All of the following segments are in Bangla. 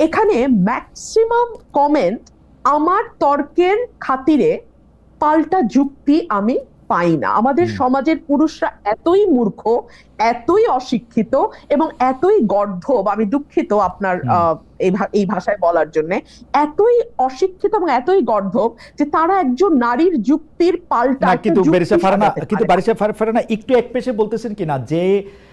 এখানে ম্যাক্সিমাম কমেন্ট আমার তর্কের খাতিরে পাল্টা যুক্তি আমি পাই না। আমাদের সমাজের পুরুষরা এতই মূর্খ এতই অশিক্ষিত এবং এতই গর্ধব আমি দুঃখিত আপনার আহ, এই এই ভাষায় বলার জন্য এতই অশিক্ষিত এবং এতই গর্ধব যে তারা একজন নারীর যুক্তির পাল্টা কিন্তু কিন্তু একটু এক পেশে বলতেছেন কিনা যে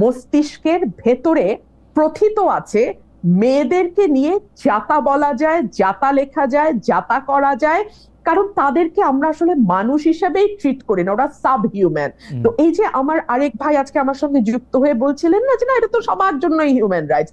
মস্তিষ্কের ভেতরে প্রথিত আছে মেয়েদেরকে নিয়ে যাতা বলা যায় যাতা লেখা যায় যাতা করা যায়। কারণ তাদেরকে আমরা আসলে মানুষ হিসেবেই ট্রিট করি না ওরা সাব হিউম্যান তো এই যে আমার আরেক ভাই আজকে আমার সঙ্গে যুক্ত হয়ে বলছিলেন না যে না এটা তো সবার জন্যই হিউম্যান রাইটস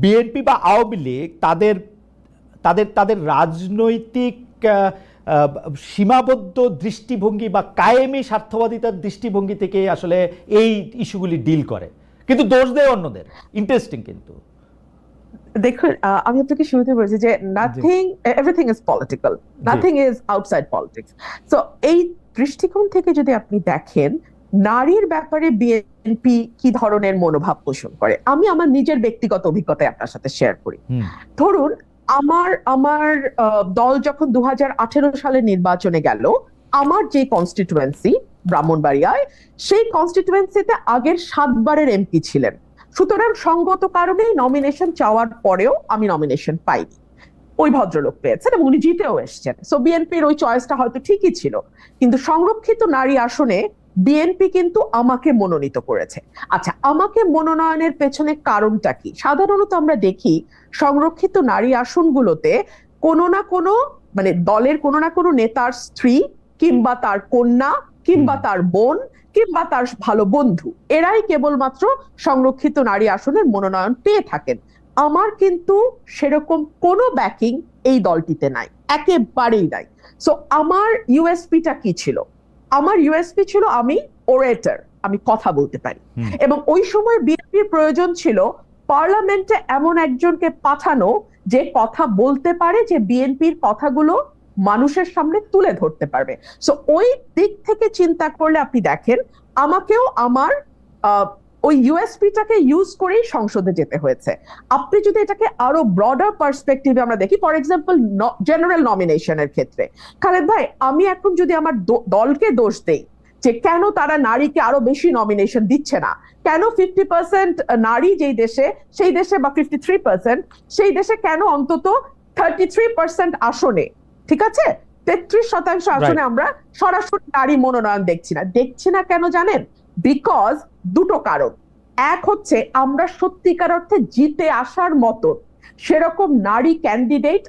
বিএনপি বা আওয়ামী লীগ তাদের তাদের তাদের রাজনৈতিক সীমাবদ্ধ দৃষ্টিভঙ্গি বা কায়েমি স্বার্থবাদিতার দৃষ্টিভঙ্গি থেকে আসলে এই ইস্যুগুলি ডিল করে। কিন্তু দোষ দেয় অন্যদের। ইন্টারেস্টিং কিন্তু। দেখুন আমি আপনাকে শুরুতে বলেছি যে nothing everything is political nothing is outside politics so এই দৃষ্টিকোণ থেকে যদি আপনি দেখেন নারীর ব্যাপারে বিএনপি কি ধরনের মনোভাব পোষণ করে? আমি আমার নিজের ব্যক্তিগত অভিজ্ঞতায় আপনার সাথে শেয়ার করি। ধরুন আমার আমার দল যখন দু সালে নির্বাচনে গেল আমার যে কনস্টিটুয়েন্সি ব্রাহ্মণবাড়িয়ায় সেই কনস্টিটুয়েন্সিতে আগের সাতবারের এমপি ছিলেন। সুতরাং সঙ্গত কারণেই নমিনেশন চাওয়ার পরেও আমি নমিনেশন পাইনি। ওই ভদ্রলোক পেয়েছেন এবং উনি জিতেও এসছেন। সো বিএনপির ওই চয়েসটা হয়তো ঠিকই ছিল। কিন্তু সংরক্ষিত নারী আসনে বিএনপি কিন্তু আমাকে মনোনীত করেছে। আচ্ছা আমাকে মনোনয়নের পেছনে কারণটা কি? সাধারণত আমরা দেখি সংরক্ষিত নারী আসনগুলোতে কোনো না কোনো মানে দলের কোনো না কোনো নেতার স্ত্রী কিংবা তার কন্যা কিংবা তার বোন কিংবা তার ভালো বন্ধু এরাই কেবলমাত্র সংরক্ষিত নারী আসনের মনোনয়ন পেয়ে থাকেন। আমার কিন্তু সেরকম কোনো ব্যাকিং এই দলটিতে নাই একেবারেই নাই। সো আমার ইউএসপিটা কি ছিল? আমার ইউএসপি ছিল আমি ওরেটার আমি কথা বলতে পারি। এবং ওই সময় বিএনপির প্রয়োজন ছিল পার্লামেন্টে এমন একজনকে পাঠানো যে কথা বলতে পারে যে বিএনপির কথাগুলো মানুষের সামনে তুলে ধরতে পারবে। সো ওই দিক থেকে চিন্তা করলে আপনি দেখেন আমাকেও আমার আহ, ওই ইউএসপিটাকে ইউজ করেই সংসদে যেতে হয়েছে। আপনি যদি এটাকে আরও ব্রডার পার্সপেক্টিভে আমরা দেখি ফর এক্সাম্পল জেনারেল নমিনেশনের ক্ষেত্রে। খালেদ ভাই আমি এখন যদি আমার দলকে দোষ দেই যে কেন তারা নারীকে আরও বেশি নমিনেশন দিচ্ছে না? কেন ফিফটি পার্সেন্ট নারী যেই দেশে সেই দেশে বা ফিফটি থ্রি পার্সেন্ট সেই দেশে কেন অন্তত থার্টি থ্রি পার্সেন্ট আসনে? ঠিক আছে? তেত্রিশ শতাংশ আসনে আমরা সরাসরি নারী মনোনয়ন দেখছি না। দেখছি না কেন জানেন? বিকজ দুটো কারণ। এক হচ্ছে আমরা সত্যিকার অর্থে জিতে আসার মতো। সেরকম নারী ক্যান্ডিডেট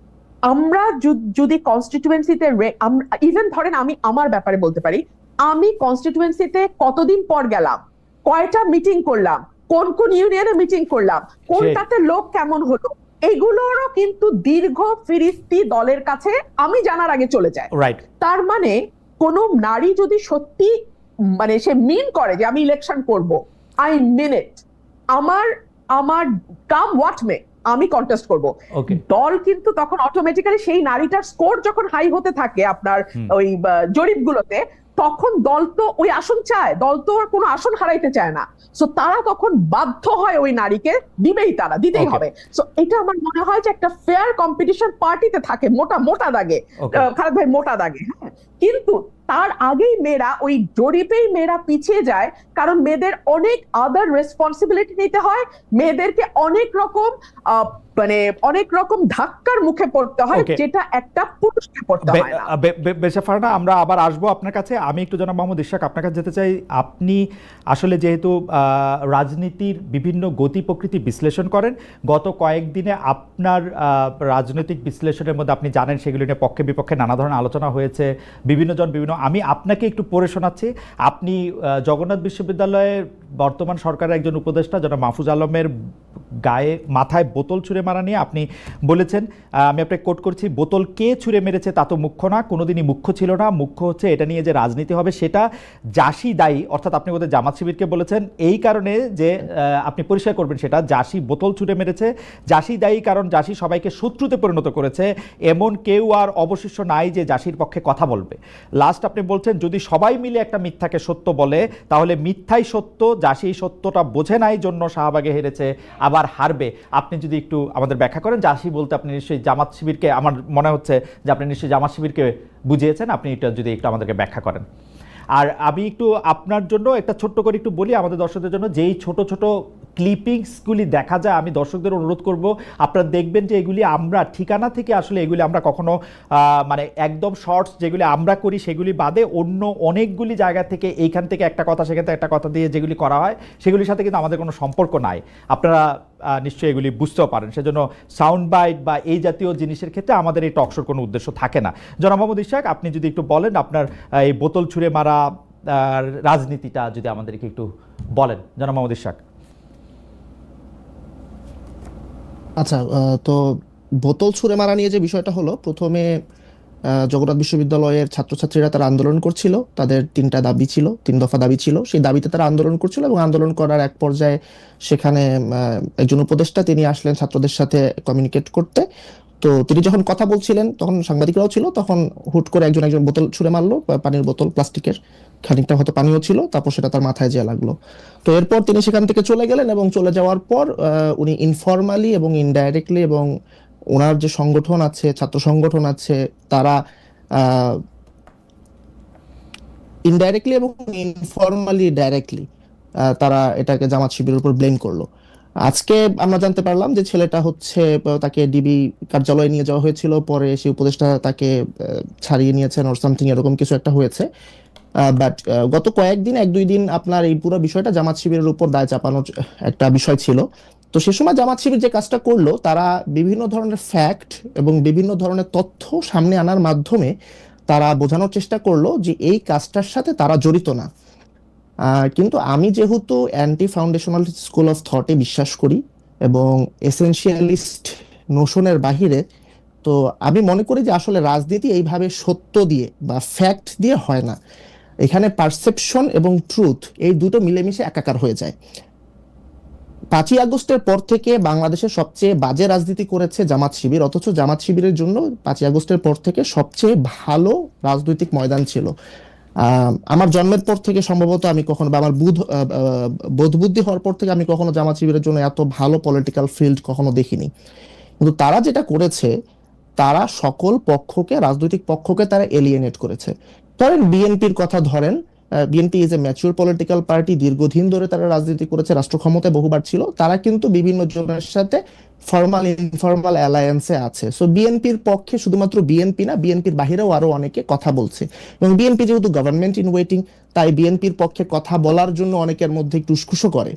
আমরা যদি কনস্টিটিউয়েন্সিতে ইভেন ধরেন আমি আমার ব্যাপারে বলতে পারি আমি কনস্টিটিউয়েন্সিতে কতদিন পর গেলাম? কয়টা মিটিং করলাম? কোন কোন ইউনিয়নে মিটিং করলাম? কোনটাতে লোক কেমন হলো? এগুলোরও কিন্তু দীর্ঘ ফিরিস্তি দলের কাছে আমি জানার আগে চলে যায়। রাইট তার মানে কোন নারী যদি সত্যি মানে সে মিন করে যে আমি ইলেকশন করব আই মিন ইট আমার আমার কাম হোয়াট মে আমি কন্টেস্ট করব। দল কিন্তু তখন অটোমেটিক্যালি সেই নারীটার স্কোর যখন হাই হতে থাকে আপনার। ওই জরিপগুলোতে তখন দল তো ওই আসন চায় দল তো কোনো আসন হারাইতে চায় না। সো তারা তখন বাধ্য হয় ওই নারীকে দিবেই তারা দিতেই হবে। সো এটা আমার মনে হয় যে একটা ফেয়ার কম্পিটিশন পার্টিতে থাকে মোটা মোটা দাগে। খালেদ ভাই মোটা দাগে হ্যাঁ। কিন্তু তার আগেই মেয়েরা ওই জরিপেই মেয়েরা পিছিয়ে যায়, কারণ মেয়েদের অনেক আদার রেসপন্সিবিলিটি নিতে হয়, মেয়েদেরকে অনেক রকম মানে অনেক রকম ধাক্কার মুখে পড়তে হয় যেটা একটা পুরুষকে পড়তে হয় না। বে- বে- বেশা ফারহানা আমরা আবার আসব আপনার কাছে। আমি একটু জনাব মোহাম্মদ ইশাক আপনার কাছে যেতে চাই। আপনি আসলে যেহেতু রাজনীতির বিভিন্ন গতি প্রকৃতি বিশ্লেষণ করেন গত কয়েকদিনে আপনার রাজনৈতিক বিশ্লেষণের মধ্যে আপনি জানেন সেগুলি নিয়ে পক্ষে বিপক্ষে নানা ধরনের আলোচনা হয়েছে বিভিন্ন জন বিভিন্ন। আমি আপনাকে একটু পড়ে শোনাচ্ছি। আপনি জগন্নাথ বিশ্ববিদ্যালয়ের বর্তমান সরকারের একজন উপদেষ্টা যেটা মাহফুজ আলমের গায়ে, মাথায় বোতল ছুঁড়ে মারা নিয়ে আপনি বলেছেন। আমি আপনাকে কোট করছি, বোতল কে ছুঁড়ে মেরেছে তা তো মুখ্য না, কোনোদিনই মুখ্য ছিল না। মুখ্য হচ্ছে এটা নিয়ে যে রাজনীতি হবে, সেটা জাসি দায়ী। অর্থাৎ আপনি বোধহয় জামাত শিবিরকে বলেছেন, এই কারণে যে আপনি পরিষ্কার করবেন সেটা, জাসি বোতল ছুঁড়ে মেরেছে। জাসি দায়ী কারণ জাসি সবাইকে শত্রুতে পরিণত করেছে। এমন কেউ আর অবশিষ্ট নাই যে জাসির পক্ষে কথা বলবে। লাস্ট আপনি বলছেন, যদি সবাই মিলে একটা মিথ্যাকে সত্য বলে, তাহলে মিথ্যাই সত্য জাসি সেই সত্যটা বোঝে নাই জন্য শাহবাগে হেরেছে, আবার হারবে। আপনি যদি একটু আমাদের ব্যাখ্যা করেন, জাসি বলতে আপনি নিশ্চয়ই জামাত শিবিরকে, আমার মনে হচ্ছে যে আপনি নিশ্চয়ই জামাত শিবিরকে বুঝিয়েছেন, আপনি এটা যদি একটু আমাদেরকে ব্যাখ্যা করেন। আর আমি একটু আপনার জন্য একটা ছোট্ট করে একটু বলি, আমাদের দর্শকদের জন্য, যেই ছোট ছোট ক্লিপিংসগুলি দেখা যায়, আমি দর্শকদের অনুরোধ করব, আপনারা দেখবেন যে এগুলি আমরা, ঠিকানা থেকে আসলে এগুলি আমরা কখনো মানে একদম শর্টস যেগুলি আমরা করি, সেগুলি বাদে অন্য অনেকগুলি জায়গা থেকে এইখান থেকে একটা কথা, সেখান থেকে একটা কথা দিয়ে যেগুলি করা হয়, সেগুলির সাথে কিন্তু আমাদের কোনো সম্পর্ক নাই। আপনারা নিশ্চয়ই এগুলি বুঝতেও পারেন। সেজন্য সাউন্ড বাইট বা এই জাতীয় জিনিসের ক্ষেত্রে আমাদের এই টকশোর কোনো উদ্দেশ্য থাকে না। জনাব মোহাম্মদ ইশাক, আপনি যদি একটু বলেন আপনার এই বোতল ছুঁড়ে মারা রাজনীতিটা যদি আমাদেরকে একটু বলেন। জনাব মোহাম্মদ ইশাক। আচ্ছা তো বোতল ছুঁড়ে মারা নিয়ে যে বিষয়টা হলো, প্রথমে জগন্নাথ বিশ্ববিদ্যালয়ের ছাত্রছাত্রীরা তারা আন্দোলন করছিল, তাদের তিনটা দাবি ছিল, তিন দফা দাবি ছিল। সেই দাবিতে তারা আন্দোলন করছিল এবং আন্দোলন করার এক পর্যায়ে সেখানে একজন উপদেষ্টা তিনি আসলেন ছাত্রদের সাথে কমিউনিকেট করতে। তো তিনি যখন কথা বলছিলেন, তখন সাংবাদিকরাও ছিল, তখন হুট করে একজন একজন বোতল ছুঁড়ে মারলো পানির বোতল, প্লাস্টিকের, খানিকটা হয়তো পানিও ছিল, তারপর সেটা তার মাথায় যেয়ে লাগল। তো এরপর তিনি সেখান থেকে চলে গেলেন এবং চলে যাওয়ার পর উনি ইনফর্মালি এবং ইনডাইরেক্টলি এবং ওনার যে সংগঠন আছে, ছাত্র সংগঠন আছে, তারা ইনডাইরেক্টলি এবং ইনফর্মালি ডাইরেক্টলি তারা এটাকে জামাত শিবিরের উপর ব্লেম করল। আজকে আমরা জানতে পারলাম যে ছেলেটা হচ্ছে তাকে ডিবি কার্যালয়ে নিয়ে যাওয়া হয়েছিল, পরে সেই উপদেষ্টা তাকে ছাড়িয়ে নিয়েছেন ওর সামথিং এরকম কিছু একটা হয়েছে। বাট গত কয়েকদিন, এক দুই দিন আপনার এই পুরো বিষয়টা জামাত শিবিরের উপর দায় চাপানোর একটা বিষয় ছিল। তো সে সময় জামাত শিবির যে কাজটা করল, তারা বিভিন্ন ধরনের ফ্যাক্ট এবং বিভিন্ন ধরনের তথ্য সামনে আনার মাধ্যমে তারা বোঝানোর চেষ্টা করল যে এই কাজটার সাথে তারা জড়িত না। কিন্তু আমি যেহেতু অ্যান্টি ফাউন্ডেশনাল স্কুল অফ থটে বিশ্বাস করি এবং এসেনশিয়ালিস্ট নোশনের বাহিরে, তো আমি মনে করি যে আসলে রাজনীতি এইভাবে সত্য দিয়ে বা ফ্যাক্ট দিয়ে হয় না। এখানে পারসেপশন এবং ট্রুথ এই দুটো মিলেমিশে একাকার হয়ে যায়। পাঁচই আগস্টের পর থেকে বাংলাদেশের সবচেয়ে বাজে রাজনীতি করেছে জামাত শিবির, অথচ জামাত শিবিরের জন্য পাঁচই আগস্টের পর থেকে সবচেয়ে ভালো রাজনৈতিক ময়দান ছিল। আমার জন্মের পর থেকে সম্ভবত আমি কখনো বা আমার বুধ বোধ বুদ্ধি হওয়ার পর থেকে আমি কখনো জামাত শিবিরের জন্য এত ভালো পলিটিক্যাল ফিল্ড কখনো দেখিনি। কিন্তু তারা যেটা করেছে, তারা সকল পক্ষকে, রাজনৈতিক পক্ষকে তারা এলিয়েনেট করেছে। ধরেন বিএনপির কথা ধরেন BNP is a mature political party দীর্ঘদিন ধরে তারা রাজনীতি করেছে, রাষ্ট্র ক্ষমতায় বহুবার ছিল, তারা কিন্তু বিভিন্ন জনের সাথে ফর্মাল ইনফর্মাল অ্যালায়েন্সে আছে। সো বিএনপির পক্ষে শুধুমাত্র বিএনপি না, বিএনপির বাহিরেও আরও অনেকে কথা বলছে। এবং বিএনপি যেহেতু গভর্নমেন্ট ইন ওয়েটিং তাই বিএনপির পক্ষে কথা বলার জন্য অনেকের মধ্যে একটু করে।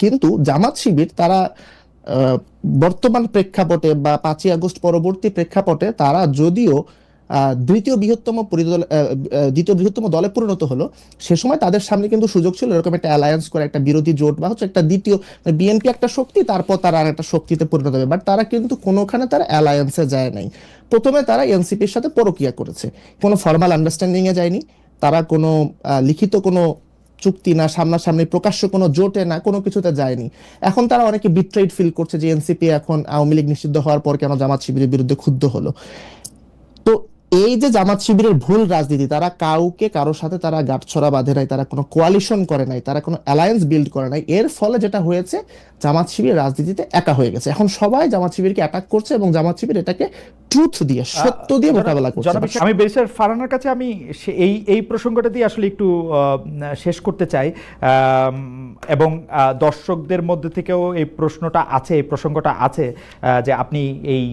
কিন্তু জামাত শিবির, তারা বর্তমান প্রেক্ষাপটে বা পাঁচই আগস্ট পরবর্তী প্রেক্ষাপটে তারা যদিও দ্বিতীয় বৃহত্তম দ্বিতীয় বৃহত্তম দলে পরিণত হলো। সে সময় তাদের সামনে কিন্তু সুযোগ ছিল, এরকম একটা অ্যালায়েন্স করে, একটা বিরোধী জোট বা হচ্ছে একটা দ্বিতীয় বিএনপি একটা শক্তি, তারপর তারা আর একটা শক্তিতে পরিণত হবে। বাট তারা কিন্তু কোনোখানে তারা অ্যালায়েন্সে যায় নাই। প্রথমে তারা এনসিপির সাথে পরকিয়া করেছে। কোনো ফর্মাল আন্ডারস্ট্যান্ডিং এ যায়নি। তারা কোনো লিখিত কোনো চুক্তি না, সামনাসামনি প্রকাশ্য কোনো জোটে না, কোনো কিছুতে যায়নি। এখন তারা অনেকে বিট্রেড ফিল করছে যে এনসিপি এখন আওয়ামী লীগ নিষিদ্ধ হওয়ার পর কেন জামাত শিবিরের বিরুদ্ধে ক্ষুব্ধ হলো। এই যে জামাত শিবিরের ভুল রাজনীতি তারা কাউকে কারোর সাথে তারা গাঁটছড়া বাঁধে নাই তারা কোনো কোয়ালিশন করে নাই তারা কোনো অ্যালায়েন্স বিল্ড করে নাই। এর ফলে যেটা হয়েছে জামাত শিবির রাজনীতিতে একা হয়ে গেছে। এখন সবাই জামাত শিবিরকে অ্যাটাক করছে এবং জামাত শিবির এটাকে ট্রুথ দিয়ে সত্য দিয়ে মোকাবেলা করছে। আমি ব্যারিস্টার ফারানার কাছে আমি এই এই প্রসঙ্গটা দিয়ে আসলে একটু আহ, শেষ করতে চাই। এবং দর্শকদের মধ্যে থেকেও এই প্রশ্নটা আছে এই প্রসঙ্গটা আছে আহ, যে আপনি এই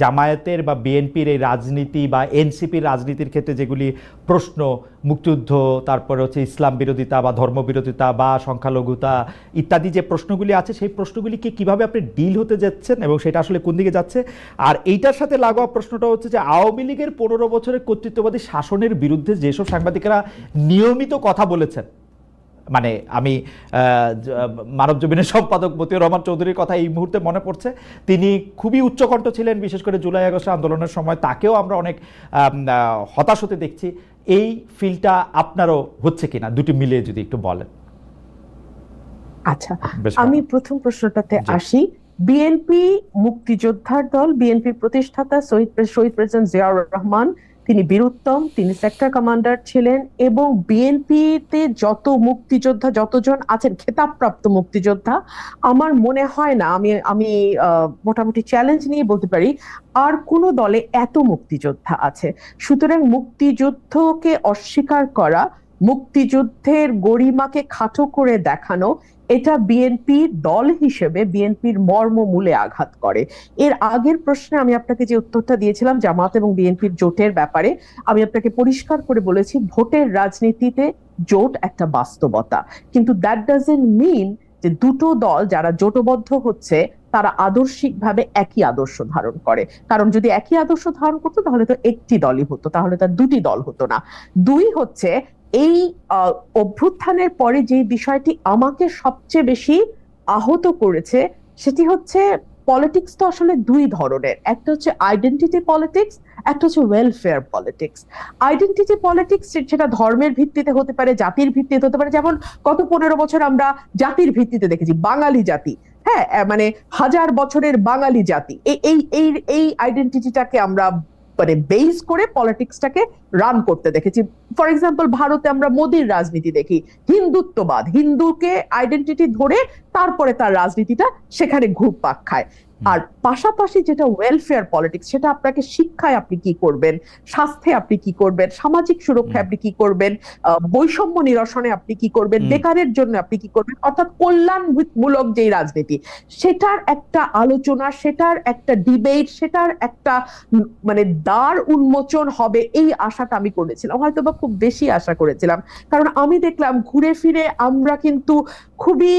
জামায়াতের বা বিএনপির এই রাজনীতি বা এনসিপির রাজনীতির ক্ষেত্রে যেগুলি প্রশ্ন, মুক্তিযুদ্ধ, তারপরে হচ্ছে ইসলাম বিরোধিতা বা ধর্ম বিরোধিতা বা সংখ্যালঘুতা ইত্যাদি যে প্রশ্নগুলি আছে, সেই প্রশ্নগুলিকে কীভাবে আপনি ডিল হতে যাচ্ছেন এবং সেটা আসলে কোন দিকে যাচ্ছে? আর এইটার সাথে লাগোয়া প্রশ্নটা হচ্ছে যে আওয়ামী লীগের পনেরো বছরের কর্তৃত্ববাদী শাসনের বিরুদ্ধে যেসব সাংবাদিকেরা নিয়মিত কথা বলেছেন মানে আমি মানব জমিনের সম্পাদক মতিউর রহমান চৌধুরীর কথা এই মুহূর্তে মনে পড়ছে। তিনি খুবই উচ্চকণ্ঠ ছিলেন বিশেষ করে জুলাই আগস্ট আন্দোলনের সময়। তাকেও আমরা অনেক হতাশ হতে দেখছি। এই ফিলটা আপনারও হচ্ছে কিনা? দুটি মিলিয়ে যদি একটু বলেন। আচ্ছা আমি প্রথম প্রশ্নটাতে আসি। বিএনপি মুক্তিযোদ্ধার দল বিএনপির প্রতিষ্ঠাতা শহীদ শহীদ প্রেসিডেন্ট জিয়াউর রহমান তিনি বীরুত্তম, তিনি সেক্টর কমান্ডার ছিলেন এবং বিএনপিতে যত মুক্তিযোদ্ধা যতজন আছেন, খেতাবপ্রাপ্ত মুক্তিযোদ্ধা, আমার মনে হয় না, আমি আমি মোটামুটি চ্যালেঞ্জ নিয়ে বলতে পারি, আর কোন দলে এত মুক্তিযোদ্ধা আছে। সুতরাং মুক্তিযুদ্ধকে অস্বীকার করা মুক্তিযুদ্ধের গরিমাকে খাটো করে দেখানো, এটা বিএনপি দল হিসেবে বিএনপির মর্মমূলে আঘাত করে। এর আগের প্রশ্নে আমি আপনাকে যে উত্তরটা দিয়েছিলাম, জামাত এবং বিএনপির জোটের ব্যাপারে, আমি আপনাকে পরিষ্কার করে বলেছি, ভোটের রাজনীতিতে জোট একটা বাস্তবতা। কিন্তু দ্যাট ডাজেন্ট মিন যে দুটো দল যারা জোটবদ্ধ হচ্ছে, তারা আদর্শিকভাবে একই আদর্শ ধারণ করে। কারণ যদি একই আদর্শ ধারণ করতো, তাহলে তো একটি দলই হতো, তাহলে তার দুটি দল হতো না। দুই হচ্ছে এই অভ্যুত্থানের পরে যে বিষয়টি আমাকে সবচেয়ে বেশি আহত করেছে, সেটি হচ্ছে পলিটিক্স তো আসলে দুই ধরনের। একটা হচ্ছে আইডেন্টিটি পলিটিক্স একটা হচ্ছে ওয়েলফেয়ার পলিটিক্স আইডেন্টিটি পলিটিক্স সেটা ধর্মের ভিত্তিতে হতে পারে, জাতির ভিত্তিতে হতে পারে। যেমন গত পনেরো বছর আমরা জাতির ভিত্তিতে দেখেছি, বাঙালি জাতি। হ্যাঁ মানে হাজার বছরের বাঙালি জাতি। এই- এই এই এই আইডেন্টিটিটাকে আমরা মানে বেস করে পলিটিক্সটাকে রান করতে দেখেছি। ফর এক্সাম্পল ভারতে আমরা মোদির রাজনীতি দেখি। হিন্দুত্ববাদ। হিন্দুকে আইডেন্টিটি ধরে তারপরে তার রাজনীতিটা সেখানে ঘুরপাক খায়। আর পাশাপাশি যেটা ওয়েলফেয়ার পলিটিক্স সেটা আপনাকে শিক্ষায় আপনি কি করবেন? স্বাস্থ্যে আপনি কি করবেন? সামাজিক সুরক্ষায় আপনি কি করবেন? বৈষম্য নিরসনে আপনি কি করবেন? বেকারের জন্য আপনি কি করবেন? অর্থাৎ কল্যাণমূলক যেই রাজনীতি সেটার একটা আলোচনা সেটার একটা ডিবেট সেটার একটা মানে দ্বার উন্মোচন হবে এই আশাটা আমি করেছিলাম। হয়তো বা খুব বেশি আশা করেছিলাম। কারণ আমি দেখলাম ঘুরে ফিরে আমরা কিন্তু খুবই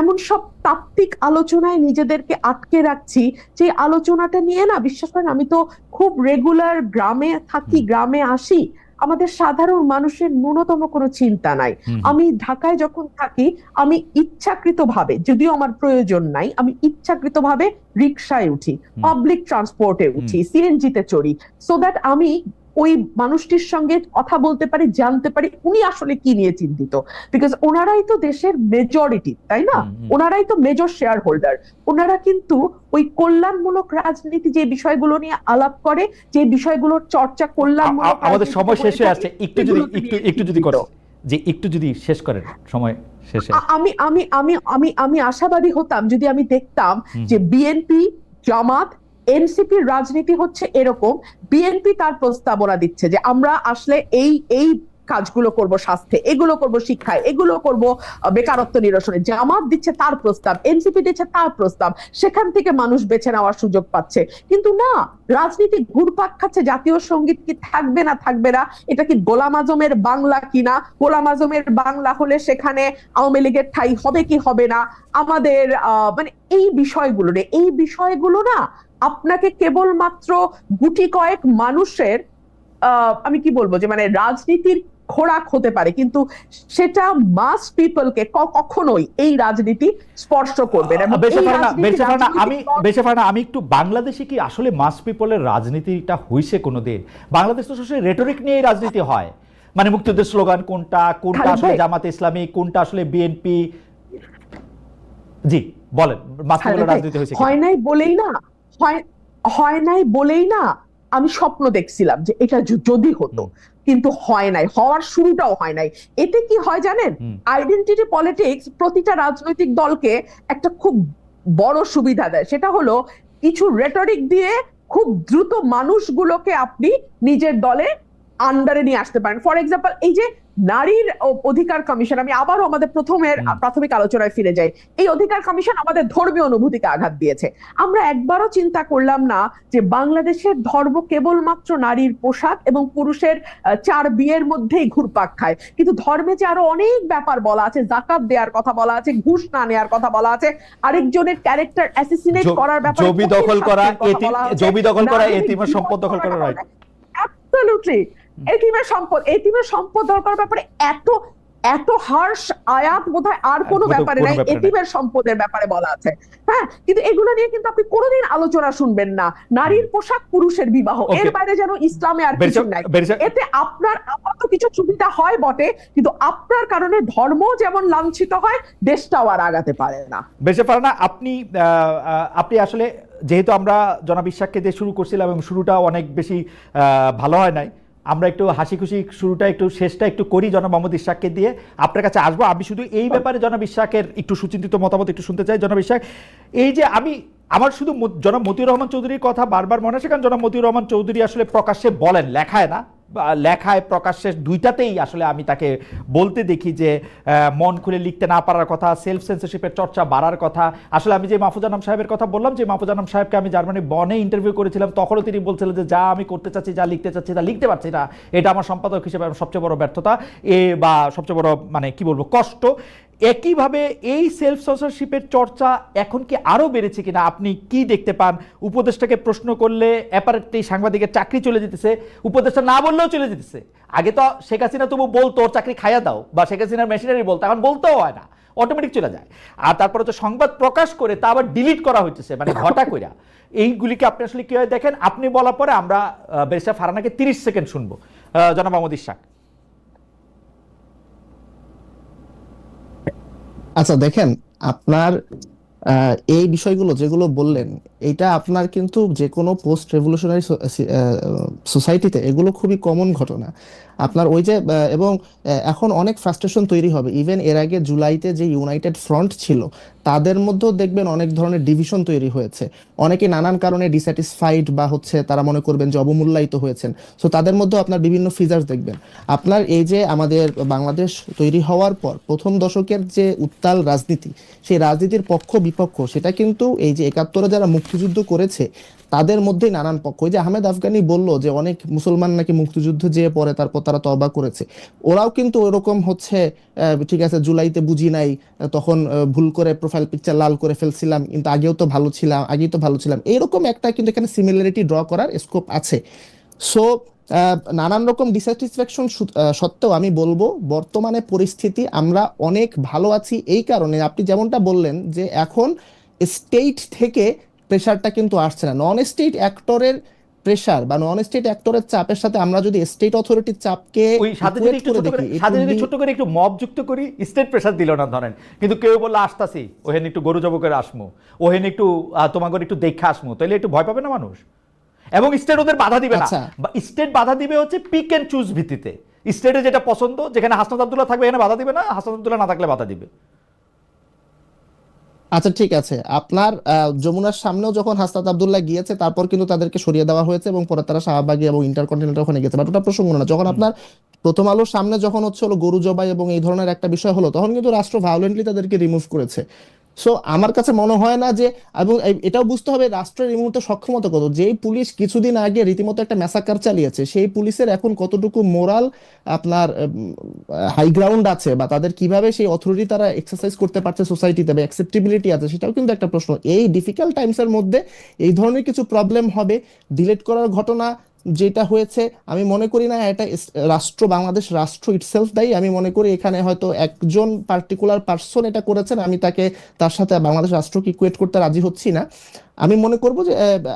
এমন সব তাত্ত্বিক আলোচনায় নিজেদেরকে আটকে রাখছি। যে আলোচনাটা নিয়ে না বিশ্বাস করেন আমি তো খুব রেগুলার গ্রামে থাকি গ্রামে আসি আমাদের সাধারণ মানুষের ন্যূনতম কোনো চিন্তা নাই। আমি ঢাকায় যখন থাকি আমি ইচ্ছাকৃতভাবে যদিও আমার প্রয়োজন নাই আমি ইচ্ছাকৃতভাবে রিক্সায় উঠি পাবলিক ট্রান্সপোর্টে উঠি সিএনজিতে চড়ি। সো দ্যাট আমি ওই মানুষটির সঙ্গে কথা বলতে পারি জানতে পারি উনি আসলে কি নিয়ে চিন্তিত। বিকজ ওনারাই তো দেশের মেজরিটি তাই না। ওনারাই তো মেজর শেয়ার হোল্ডার ওনারা কিন্তু ওই কল্যাণমূলক রাজনীতি যে বিষয়গুলো নিয়ে আলাপ করে যে বিষয়গুলোর চর্চা কল্যাণমূলক আমাদের সময় শেষ হয়ে আসছে। একটু যদি একটু একটু যদি করো যে একটু যদি শেষ করেন সময় শেষে। আমি আমি আমি আমি আমি আশাবাদী হতাম যদি আমি দেখতাম যে বিএনপি জামাত এনসিপির রাজনীতি হচ্ছে এরকম, বিএনপি তার প্রস্তাবনা দিচ্ছে যে আমরা আসলে এই এই কাজগুলো করব স্বাস্থ্যে, এগুলো করব শিক্ষায়, এগুলো করব বেকারত্ব নিরসনে। জামাত দিচ্ছে তার প্রস্তাব, এনসিপি দিচ্ছে তার প্রস্তাব, সেখান থেকে মানুষ বেছে নেওয়ার সুযোগ পাচ্ছে। কিন্তু না, রাজনীতি ঘুরপাক খাচ্ছে, জাতীয় সংগীত কি থাকবে না থাকবে না, এটা কি গোলাম আজমের বাংলা কিনা? গোলাম আজমের বাংলা হলে সেখানে আওয়ামী লীগের ঠাই হবে কি হবে না? আমাদের মানে এই বিষয়গুলো এই বিষয়গুলো না আপনাকে কেবলমাত্র গুটি কয়েক মানুষের আমি কি বলব যে মানে রাজনীতির খোরাক হতে পারে কিন্তু সেটা মাস পিপলকে কখনোই এই রাজনীতি স্পর্শ করবে না। আমি বেশে ফারনা আমি একটু বাংলাদেশে কি আসলে মাস পিপলের রাজনীতিটা হইছে কোনোদিন? বাংলাদেশ তো আসলে রেটরিক নিয়েই রাজনীতি হয়। মানে মুক্তিযুদ্ধের স্লোগান কোনটা কোনটা আসলে। জামাত ইসলামী কোনটা আসলে বিএনপি জি বলেন মাস পিপলের রাজনীতি হয়েছে হয় নাই বলেই না। হয় হয় নাই বলেই না আমি স্বপ্ন দেখছিলাম যে এটা যদি হতো। কিন্তু হয় নাই হওয়ার শুরুটাও হয় নাই। এতে কি হয় জানেন। আইডেন্টিটি পলিটিক্স প্রতিটা রাজনৈতিক দলকে একটা খুব বড় সুবিধা দেয়। সেটা হলো কিছু রেটরিক দিয়ে খুব দ্রুত মানুষগুলোকে আপনি নিজের দলে আন্ডারে নিয়ে আসতে পারেন। ফর এক্সাম্পল এই যে নারীর অধিকার কমিশন আমি আবারও আমাদের প্রথমের প্রাথমিক আলোচনায় ফিরে যাই। এই অধিকার কমিশন আমাদের ধর্মীয় অনুভূতিকে আঘাত দিয়েছে। আমরা একবারও চিন্তা করলাম না যে বাংলাদেশের ধর্ম কেবলমাত্র নারীর পোশাক এবং পুরুষের চার বিয়ের মধ্যেই ঘুরপাক খায়। কিন্তু ধর্মে যে আরও অনেক ব্যাপার বলা আছে জাকাত দেওয়ার কথা বলা আছে ঘুষ না নেওয়ার কথা বলা আছে আরেকজনের ক্যারেক্টার অ্যাসিসিনেট করার ব্যাপারে জমি দখল করা জমি দখল করা এতিমের সম্পদ দখল করা করার রাইট অ্যাবসলিউটলি এটিমের সম্পদ এটিমের সম্পদ দরকার ব্যাপারে এত এত হার্শ আয়াত বোধহয় আর কোনো ব্যাপারে নাই এটিমের সম্পদের ব্যাপারে বলা আছে। হ্যাঁ কিন্তু এগুলো নিয়ে কিন্তু আপনি কোনোদিন আলোচনা শুনবেন না। নারীর পোশাক পুরুষের বিবাহ এর বাইরে যেন ইসলামে আর কিছু নাই। এতে আপনার আপাতত কিছু সুবিধা হয় বটে কিন্তু আপনার কারণে ধর্ম যেমন লাঞ্ছিত হয় দেশটাও আর আগাতে পারে না। বেশে না আপনি আপনি আসলে যেহেতু আমরা জনাব ইশাককে দিয়ে শুরু করছিলাম এবং শুরুটা অনেক বেশি আহ, ভালো হয় নাই আমরা একটু হাসি খুশি শুরুটা একটু শেষটা একটু করি জনাব মোহাম্মদ ইশাককে দিয়ে। আপনার কাছে আসব। আমি শুধু এই ব্যাপারে জনাব ইশাকের একটু সুচিন্তিত মতামত একটু শুনতে চাই। জনাব ইশাক, এই যে আমি, আমার শুধু জনাব মতিউর রহমান চৌধুরীর কথা বারবার মনে আছে কারণ জনাব মতিউর রহমান চৌধুরী আসলে প্রকাশ্যে বলেন, লেখায় না। লেখায় প্রকাশ্যে দুইটাতেই আসলে আমি তাকে বলতে দেখি যে মন খুলে লিখতে না পারার কথা সেলফ সেন্সরশিপের চর্চা বাড়ার কথা। আসলে আমি যে মাহফুজানাম সাহেবের কথা বললাম, যে মাহফুজানাম সাহেবকে আমি জার্মানি বনে ইন্টারভিউ করেছিলাম, তখনও তিনি বলছিলেন যে, যা আমি করতে চাচ্ছি, যা লিখতে চাচ্ছি, তা লিখতে পারছি না। এটা আমার সম্পাদক হিসেবে সবচেয়ে বড় ব্যর্থতা, এ বা সবচেয়ে বড় মানে কি বলব, কষ্ট। একইভাবে এই সেলফ সেন্সরশিপের চর্চা এখন কি আরও বেড়েছে কিনা? আপনি কি দেখতে পান? উপদেশটাকে প্রশ্ন করলে অ্যাপারেটলি সাংবাদিকের চাকরি চলে যেতেছে উপদেশটা না বললেও চলে যেতেছে। আগে তো শেখ হাসিনা তবু বলতো, ওর চাকরি খাইয়া দাও বা শেখ হাসিনার মেশিনারি বলতো, এখন বলতেও হয় না। অটোমেটিক চলে যায়। আর তারপরে তো সংবাদ প্রকাশ করে তা আবার ডিলিট করা হইতেছে মানে ঘটা কইরা। এইগুলিকে আপনি আসলে কীভাবে দেখেন? আপনি বলার পরে আমরা বেরিসা ফারানাকে তিরিশ সেকেন্ড শুনব। জনাব মোহাম্মদ ইশাক। আচ্ছা দেখেন আপনার এই বিষয়গুলো যেগুলো বললেন এটা আপনার কিন্তু যে কোনো পোস্ট রেভলিউশনারি সোসাইটিতে এগুলো খুবই কমন ঘটনা। আপনার ওই যে এবং এখন অনেক ফ্রাস্ট্রেশন তৈরি হবে। ইভেন এর আগে জুলাইতে যে ইউনাইটেড ফ্রন্ট ছিল, তাদের মধ্যেও দেখবেন অনেক ধরনের ডিভিশন তৈরি হয়েছে। অনেকে নানান কারণে ডিস্যাটিসফাইড বা হচ্ছে তারা মনে করবেন যে অবমূল্যায়িত হয়েছেন। সো তাদের মধ্যেও আপনার বিভিন্ন ফিচার্স দেখবেন। আপনার এই যে আমাদের বাংলাদেশ তৈরি হওয়ার পর প্রথম দশকের যে উত্তাল রাজনীতি, সেই রাজনীতির পক্ষ বিপক্ষ সেটা কিন্তু এই যে একাত্তরে যারা মুক্তি মুক্তিযুদ্ধ করেছে, তাদের মধ্যেই নানান পক্ষ। ওই যে আহমেদ আফগানি বলল যে, অনেক মুসলমান নাকি মুক্তিযুদ্ধ যেয়ে পরে তারপর তারা তওবা করেছে। ওরাও কিন্তু ওরকম হচ্ছে ঠিক আছে, জুলাইতে বুঝি নাই, তখন ভুল করে প্রোফাইল পিকচার লাল করে ফেলছিলাম, কিন্তু আগেও তো ভালো ছিলাম, আগেই তো ভালো ছিলাম। এইরকম একটা কিন্তু এখানে সিমিলারিটি ড্র করার স্কোপ আছে। সো নানান রকম ডিস্যাটিসফ্যাকশন সত্ত্বেও আমি বলব, বর্তমানে পরিস্থিতি আমরা অনেক ভালো আছি এই কারণে। আপনি যেমনটা বললেন যে, এখন স্টেট থেকে প্রেশারটা কিন্তু আসছে না। নন স্টেট অ্যাক্টরের প্রেশার বা নন স্টেট অ্যাক্টরের চাপের সাথে আমরা যদি স্টেট অথরিটির চাপকে ওই সাথে যদি একটু ছোট করে দেখি, সাথে যদি ছোট করে একটু মব যুক্ত করি স্টেট প্রেসার দিল না ধরেন। কিন্তু কেউ বলল আসতাছি ওহেন একটু গরু জব করে আসমু। ওহেন একটু ঘরে একটু দেখে আসমু। তাহলে একটু ভয় পাবে না মানুষ? এবং স্টেট ওদের বাধা দিবে না। আচ্ছা। স্টেট বাধা দিবে হচ্ছে পিক এন্ড চুজ ভিত্তিতে। স্টেটে যেটা পছন্দ যেখানে হাসনাত আব্দুল্লাহ থাকবে এখানে বাধা দিবে না হাসনাত আব্দুল্লাহ না থাকলে বাধা দিবে। আচ্ছা ঠিক আছে। আপনার আহ, যমুনার সামনেও যখন হাসনাত আবদুল্লাহ গিয়েছে তারপর কিন্তু তাদেরকে সরিয়ে দেওয়া হয়েছে এবং পরে তারা শাহবাগী এবং ইন্টারকন্টিনেন্টাল ওখানে গেছে বাট ওটা প্রসঙ্গ না। যখন আপনার প্রথম আলোর সামনে যখন হচ্ছে হলো গরু জবাই এবং এই ধরনের একটা বিষয় হলো তখন কিন্তু রাষ্ট্র ভায়োলেন্টলি তাদেরকে রিমুভ করেছে। সো আমার কাছে মনে হয় না যে, এবং এটাও বুঝতে হবে রাষ্ট্রের এই মুহূর্তে সক্ষমতা কত। যেই পুলিশ কিছুদিন আগে রীতিমতো একটা ম্যাসাকার চালিয়েছে, সেই পুলিশের এখন কতটুকু মোরাল আপনার হাই গ্রাউন্ড আছে বা তাদের কীভাবে সেই অথরিটি তারা এক্সারসাইজ করতে পারছে সোসাইটিতে বা অ্যাকসেপ্টেবিলিটি আছে, সেটাও কিন্তু একটা প্রশ্ন। এই ডিফিকাল্ট টাইমসের মধ্যে এই ধরনের কিছু প্রবলেম হবে ডিলেট করার ঘটনা যেটা হয়েছে, আমি মনে করি না এটা রাষ্ট্র, বাংলাদেশ রাষ্ট্র ইটসেলফ দায়ী। আমি মনে করি এখানে হয়তো একজন পার্টিকুলার পার্সন এটা করেছেন, আমি তাকে তার সাথে বাংলাদেশ রাষ্ট্রকে ইকুয়েট করতে রাজি হচ্ছি না। আমি মনে করব যে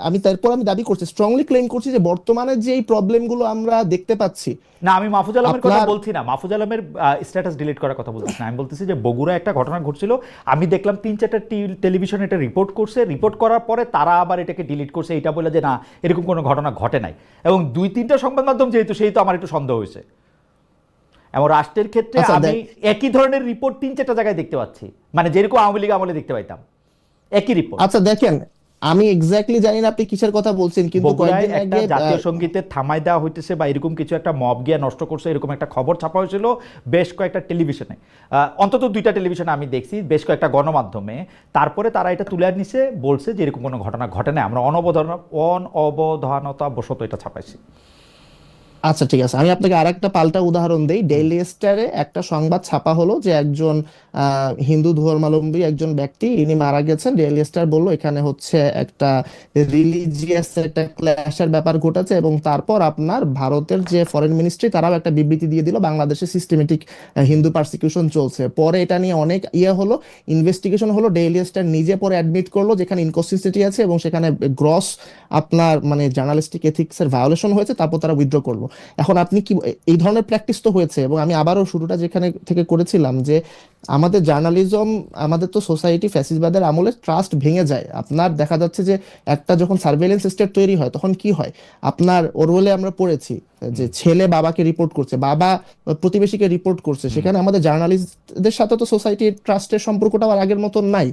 আমি তারপর আমি দাবি করছি স্ট্রংলি ক্লেম করছি যে বর্তমানে যে এই প্রবলেমগুলো আমরা দেখতে পাচ্ছি। না আমি মাহফুজ আলমের কথা বলছি না। মাহফুজ আলমের স্ট্যাটাস ডিলিট করার কথা বলছি না। আমি বলতেছি যে বগুড়া একটা ঘটনা ঘটছিল। আমি দেখলাম তিন চারটা টেলিভিশন এটা রিপোর্ট করছে। রিপোর্ট করার পরে তারা আবার এটাকে ডিলিট করছে। এটা বলে যে না এরকম কোনো ঘটনা ঘটে নাই। এবং দুই তিনটা সংবাদ মাধ্যম যেহেতু সেই তো আমার একটু সন্দেহ হয়েছে। এবং রাষ্ট্রের ক্ষেত্রে আচ্ছা, আমি একই ধরনের রিপোর্ট তিন চারটা জায়গায় দেখতে পাচ্ছি। মানে যেরকম আওয়ামী লীগ আমলে দেখতে পাইতাম। একই রিপোর্ট আচ্ছা দেখেন আমি এক্স্যাক্টলি জানি না আপনি কিসের কথা বলছেন কিন্তু কয়েকদিন আগে জাতীয় সঙ্গীতে থামাই দেওয়া হইতেছে বা এরকম কিছু একটা মব গিয়া নষ্ট করছে এরকম একটা খবর ছাপা হয়েছিল বেশ কয়েকটা টেলিভিশনে আহ, অন্তত দুইটা টেলিভিশনে আমি দেখছি বেশ কয়েকটা গণমাধ্যমে। তারপরে তারা এটা তুলে নিছে বলছে যে এরকম কোনো ঘটনা ঘটে না আমরা অনবধান অনবধানতা বশত এটা ছাপাইছি। আচ্ছা ঠিক আছে। আমি আপনাকে আরেকটা পাল্টা উদাহরণ দিই। ডেইলি স্টারে একটা সংবাদ ছাপা হলো যে একজন হিন্দু ধর্মাবলম্বী একজন ব্যক্তি, ইনি মারা গেছেন। ডেইলি স্টার বলল, এখানে হচ্ছে একটা রিলিজিয়াস একটা ক্ল্যাশের ব্যাপার ঘটেছে এবং তারপর আপনার ভারতের যে ফরেন মিনিস্ট্রি তারাও একটা বিবৃতি দিয়ে দিল, বাংলাদেশে সিস্টেমেটিক হিন্দু পারসিকিউশন চলছে। পরে এটা নিয়ে অনেক ইয়ে হলো ইনভেস্টিগেশন হলো। ডেইলি স্টার নিজে পরে অ্যাডমিট করল যেখানে ইনকনসিস্টেন্সি আছে এবং সেখানে গ্রস আপনার মানে জার্নালিস্টিক এথিক্সের ভায়োলেশন হয়েছে, তারপর তারা উইথড্র করল। এখন আপনি কি এই ধরনের প্র্যাকটিস তো হয়েছে এবং আমি আবারও শুরুটা যেখানে থেকে করেছিলাম যে আমাদের জার্নালিজম আমাদের তো সোসাইটি ফ্যাসিসবাদের আমলে ট্রাস্ট ভেঙে যায়। আপনার দেখা যাচ্ছে যে একটা যখন সার্ভেলেন্স স্টেট তৈরি হয়, তখন কি হয়? আপনার ওরওয়েলে আমরা পড়েছি যে ছেলে বাবাকে রিপোর্ট করছে বাবা প্রতিবেশীকে রিপোর্ট করছে সেখানে আমাদের জার্নালিস্টদের সাথে তো সোসাইটির ট্রাস্টের সম্পর্কটা আর আগের মতন নাই।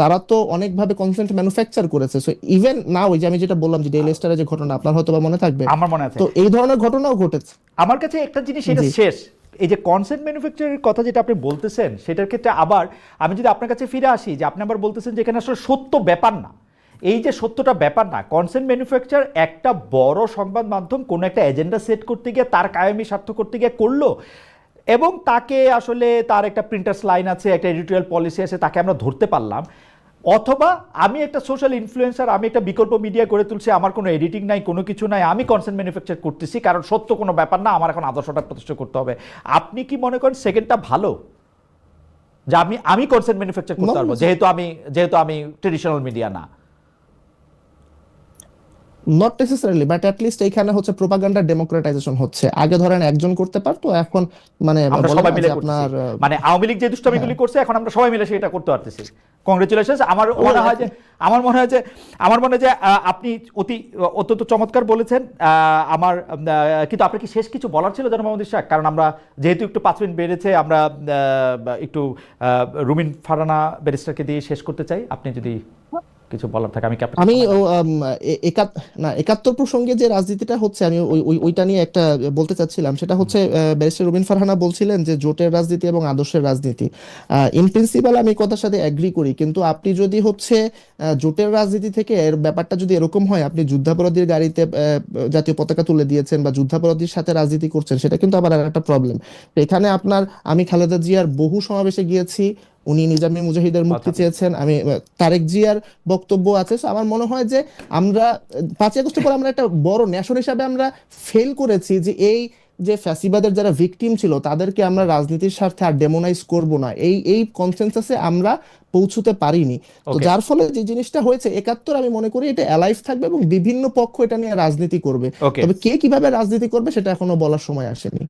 তারা তো অনেকভাবে কনসেন্ট ম্যানুফ্যাকচার করেছে। সো ইভেন না ওই যে আমি যেটা বললাম যে ডেইলি স্টারের যে ঘটনা আপনার হয়তো বা মনে থাকবে। আমার মনে আছে। তো এই ধরনের ঘটনাও ঘটেছে। আমার কাছে একটা জিনিস এটা শেষ। এই যে কনসেন্ট ম্যানুফ্যাকচারের কথা যেটা আপনি বলতেছেন সেটার ক্ষেত্রে আবার আমি যদি আপনার কাছে ফিরে আসি যে আপনি আবার বলতেছেন যে এখানে আসলে সত্য ব্যাপার না। এই যে সত্যটা ব্যাপার না কনসেন্ট ম্যানুফ্যাকচার একটা বড় সংবাদ মাধ্যম কোনো একটা এজেন্ডা সেট করতে গিয়ে তার কায়েমি স্বার্থ করতে গিয়ে করল এবং তাকে আসলে তার একটা প্রিন্টার্স লাইন আছে একটা এডিটোরিয়াল পলিসি আছে তাকে আমরা ধরতে পারলাম। অথবা আমি একটা সোশ্যাল ইনফ্লুয়েন্সার আমি একটা বিকল্প মিডিয়া করে তুলছি আমার কোনো এডিটিং নাই কোনো কিছু নাই আমি কনসেন্ট ম্যানুফ্যাকচার করতেছি কারণ সত্য কোনো ব্যাপার না আমার এখন আদর্শটা প্রতিষ্ঠা করতে হবে। আপনি কি মনে করেন সেকেন্ডটা ভালো? যে আমি আমি কনসেন্ট ম্যানুফ্যাকচার করতে পারব যেহেতু আমি যেহেতু আমি ট্রেডিশনাল মিডিয়া না। নট নেসেসারিলি বাট লিস্ট এইখানে হচ্ছে প্রোপাগান্ডা ডেমোক্রেটাইজেশন হচ্ছে। আগে ধরেন একজন করতে পারতো এখন মানে সবাই মিলে আপনার মানে আওয়ামী লীগ যে দুষ্টামিগুলি করছে এখন আমরা সবাই মিলে সেটা করতে পারতেছি। কংগ্রেচুলেশন আমার মনে হয় যে আমার মনে হয় যে আমার মনে হয় যে আহ, আপনি অতি অত্যন্ত চমৎকার বলেছেন। আহ, আমার কিন্তু আপনার কি শেষ কিছু বলার ছিল জানো মোহাম্মদ ইশাক? কারণ আমরা যেহেতু একটু পাঁচ মিনিট বেড়েছে আমরা আহ, একটু আহ, রুমিন ফারানা ব্যারিস্টারকে দিয়ে শেষ করতে চাই। আপনি যদি কিছু বলার থাকে আমি আমি না একাত্তর প্রসঙ্গে যে রাজনীতিটা হচ্ছে আমি ওই ওই- ওইটা নিয়ে একটা বলতে চাচ্ছিলাম সেটা হচ্ছে ব্যারিস্টার রুবিন ফারহানা বলছিলেন যে জোটের রাজনীতি এবং আদর্শের রাজনীতি। ইন প্রিন্সিপাল আমি কথার সাথে অ্যাগ্রি করি কিন্তু আপনি যদি হচ্ছে জোটের রাজনীতি থেকে এর ব্যাপারটা যদি এরকম হয় আপনি যুদ্ধাপরাধীর গাড়িতে জাতীয় পতাকা তুলে দিয়েছেন বা যুদ্ধাপরাধীর সাথে রাজনীতি করছেন সেটা কিন্তু আবার একটা প্রবলেম এখানে আপনার আমি খালেদা জিয়ার বহু সমাবেশে গিয়েছি উনি নিজামী মুজাহিদের মুক্তি। চেয়েছেন আমি তারেক জিয়ার বক্তব্য আছে। আমার মনে হয় যে আমরা আহ, পাঁচই আগস্টের পর আমরা একটা বড় ন্যাশন হিসাবে আমরা ফেল করেছি যে এই যে ফ্যাসিবাদের যারা ভিকটিম ছিল তাদেরকে আমরা রাজনীতির স্বার্থে আর ডেমোনাইজ করব না। এই এই কনসেনসাসে আমরা পৌঁছতে পারিনি। তো যার ফলে যে জিনিসটা হয়েছে একাত্তর আমি মনে করি এটা অ্যালাইভ থাকবে এবং বিভিন্ন পক্ষ এটা নিয়ে রাজনীতি করবে। তবে কে কীভাবে রাজনীতি করবে সেটা এখনও বলার সময় আসেনি।